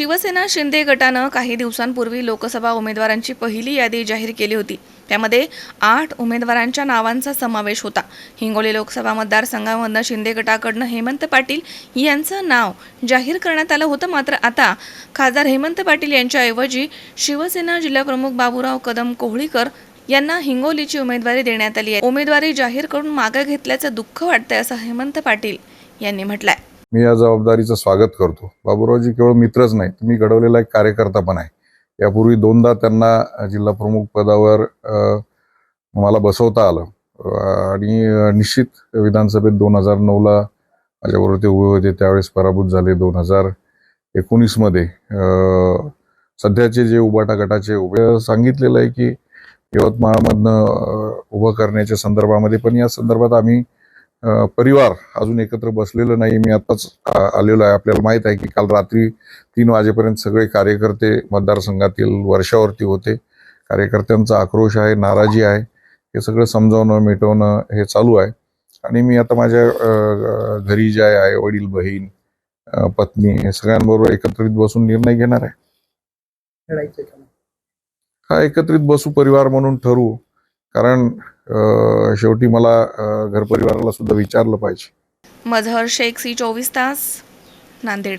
शिवसेना शिंदे गटानं काही दिवसांपूर्वी लोकसभा उमेदवारांची पहिली यादी जाहीर केली होती. त्यामध्ये आठ उमेदवारांच्या नावांचा समावेश होता. हिंगोली लोकसभा मतदारसंघामधनं शिंदे गटाकडनं हेमंत पाटील यांचं नाव जाहीर करण्यात आलं होतं. मात्र आता खासदार हेमंत पाटील यांच्याऐवजी शिवसेना जिल्हाप्रमुख बाबूराव कदम कोहळीकर यांना हिंगोलीची उमेदवारी देण्यात आली आहे. उमेदवारी जाहीर करून मागे घेतल्याचं दुःख वाटतंय असं हेमंत पाटील यांनी म्हटलंय. मी या जबाबदारीचं स्वागत करतो. बाबूरावजी केवळ मित्रच नाही मी घडवलेला एक कार्यकर्ता पण आहे. यापूर्वी दोनदा त्यांना जिल्हा प्रमुख पदावर मला बसवता आलं. आणि निश्चित विधानसभेत दोन हजार नऊला माझ्याबरोबर ते उभे होते त्यावेळेस पराभूत झाले दोन हजार एकोणीसमध्ये सध्याचे जे उबाटा गटाचे उभे सांगितलेलं आहे की यवतमाळमधनं उभं करण्याच्या संदर्भामध्ये पण या संदर्भात आम्ही परिवार अजून एकत्र बसलेलं नाही. मी आताच आ- आलेलो आहे. आपल्याला माहीत आहे की काल रात्री तीन वाजेपर्यंत सगळे कार्यकर्ते मतदारसंघातील वर्षावरती होते. कार्यकर्त्यांचा आक्रोश आहे नाराजी आहे. हे सगळं समजावणं मिटवणं हे चालू आहे. आणि मी आता माझ्या घरी जे आहे आई वडील बहीण पत्नी हे सगळ्यांबरोबर एकत्रित बसून निर्णय घेणार आहे. हा एकत्रित बसू परिवार म्हणून ठरवू. कारण शेवटी मला घरपरिवाराला सुद्धा विचारलं पाहिजे. मजहर शेख सी चोवीस तास Nanded.